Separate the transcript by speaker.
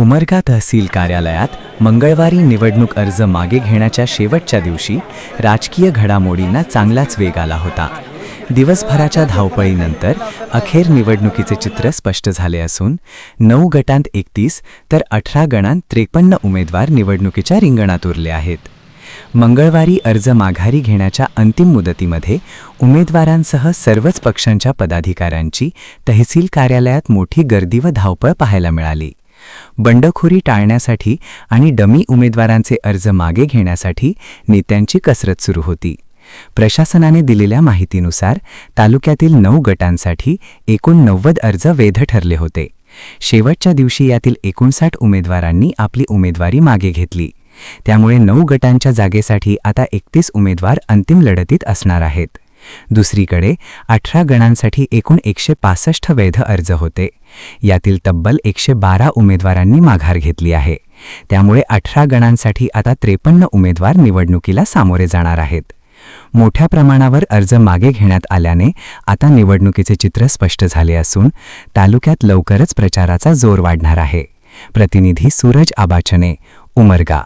Speaker 1: उमरगा तहसील कार्यालयात मंगळवारी निवडणूक अर्ज मागे घेण्याच्या शेवटच्या दिवशी राजकीय घडामोडींना चांगलाच वेग आला होता. दिवसभराच्या धावपळीनंतर अखेर निवडणुकीचे चित्र स्पष्ट झाले असून नऊ गटांत एकतीस तर अठरा गणांत त्रेपन्न उमेदवार निवडणुकीच्या रिंगणात उरले आहेत. मंगळवारी अर्ज माघारी घेण्याच्या अंतिम मुदतीमध्ये उमेदवारांसह सर्वच पक्षांच्या पदाधिकाऱ्यांची तहसील कार्यालयात मोठी गर्दी व धावपळ पाहायला मिळाली. बंडखोरी टाळण्यासाठी आणि डमी उमेदवारांचे अर्ज मागे घेण्यासाठी नेत्यांची कसरत सुरू होती. प्रशासनाने दिलेल्या माहितीनुसार तालुक्यातील नऊ गटांसाठी एकूण नव्वद अर्ज वैध ठरले होते. शेवटच्या दिवशी यातील एकोणसाठ उमेदवारांनी आपली उमेदवारी मागे घेतली. त्यामुळे नऊ गटांच्या जागेसाठी आता एकतीस उमेदवार अंतिम लढतीत असणार आहेत. दुसरीकडे अठरा गणांसाठी एकूण एकशे पासष्ट वैध अर्ज होते. यातील तब्बल एकशे बारा उमेदवारांनी माघार घेतली आहे. त्यामुळे अठरा गणांसाठी आता त्रेपन्न उमेदवार निवडणुकीला सामोरे जाणार आहेत. मोठ्या प्रमाणावर अर्ज मागे घेण्यात आल्याने आता निवडणुकीचे चित्र स्पष्ट झाले असून तालुक्यात लवकरच प्रचाराचा जोर वाढणार आहे. प्रतिनिधी सूरज आबाचने उमरगा.